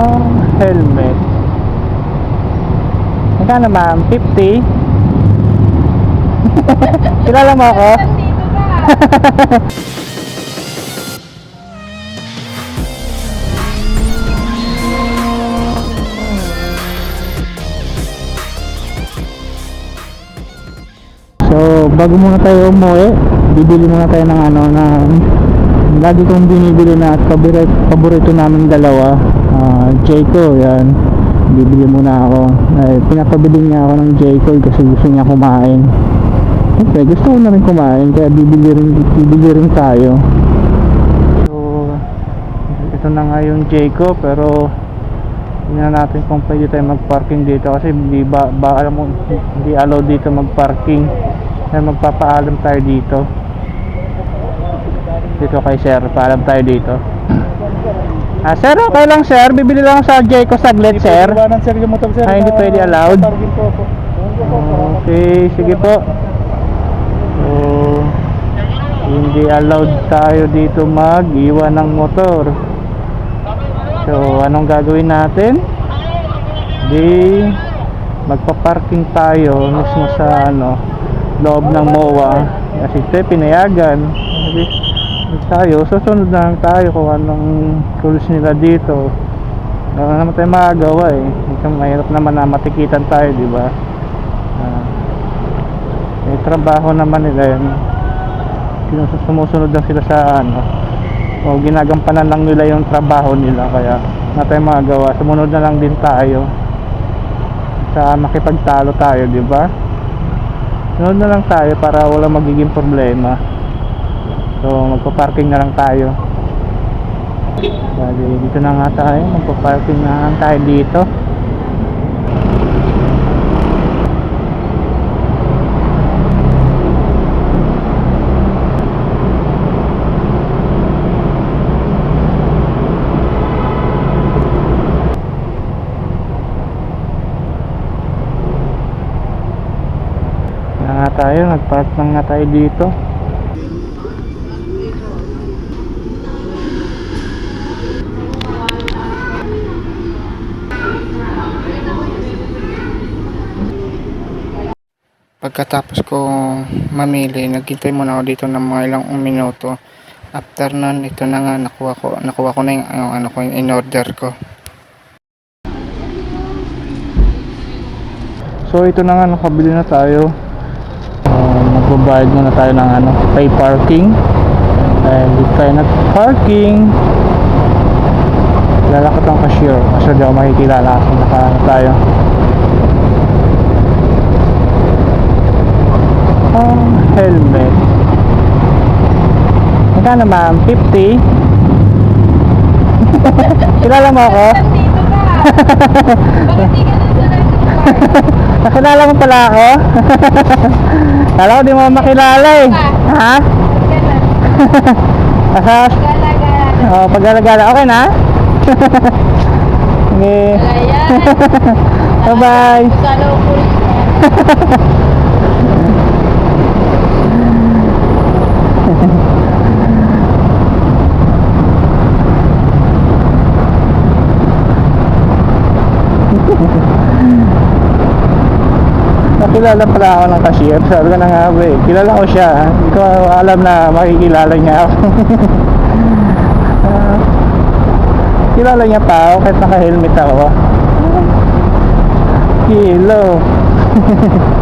Oh, helmet. Magkano ma'am? 50? Kilala mo ako? So, bago muna tayo umuwi, bibili muna tayo ng ano na lagi kong binibili na at paborito, paborito namin dalawa. Ah, Jayco, yan. Bibili muna ako. Ay, pinapabili niya ako ng Jayco kasi gusto niya kumain. Siyempre, gusto ko na rin kumain kaya bibili rin, bibili rin tayo. So, ito na nga yung Jayco pero tingnan natin kung pwede tayo mag-parking dito kasi hindi ba, ba alam mo hindi allowed dito mag-parking kaya magpapaalam tayo dito dito kay sir paalam tayo dito ah sir okay lang sir bibili lang sa Jayco saglit sir Iwanan sir yung motor sir. Ah, hindi pwede allowed? Okay sige po so hindi allowed tayo dito mag-iwan ng motor So, anong gagawin natin? Di magpa-parking tayo mismo sa ano, loob ng MOA. Kasi ito pinayagan. Kasi tayo, susunod na lang tayo kung anong rules nila dito. Wala naman tayo magagawa eh. Ito mahirap naman na matikitan tayo, di ba? Ah, may trabaho naman nila yun. Sinus- Sumusunod lang sila sa ano, o ginagampanan lang nila yung trabaho nila kaya na tayo magagawa sumunod na lang din tayo sa makipagtalo tayo di ba sunod na lang tayo para wala magiging problema so magpa-parking na lang tayo. Bali, dito na nga tayo. Magpa-parking na lang tayo dito. Na tayo. Nagpark na nga tayo dito Pagkatapos ko mamili, naghintay muna ako dito ng mga ilang minuto. After nun, ito na nga nakuha ko, nakuha ko na yung, yung ano ko, yung in-order ko. So ito na nga, nakabili na tayo. Uh, magbabayad muna tayo ng ano, pay parking. Dahil dito tayo nag-parking. Lalakot ang cashier. Kasi di ako makikilala kasi naka ano tayo. Oh, helmet. Magkano ma'am? 50? Kilala mo ako? Nakilala mo pala ako? Kala ko di mo makilala eh. Ha? Gala-gala. Oh, paggalagala. Okay na? okay. Bye-bye. Nakilala pala ako ng cashier. Sabi ko na nga eh. Kilala ko siya. Hindi ko alam na makikilala niya ako. Kilala niya pa ako kahit naka-helmet ako. Kilo.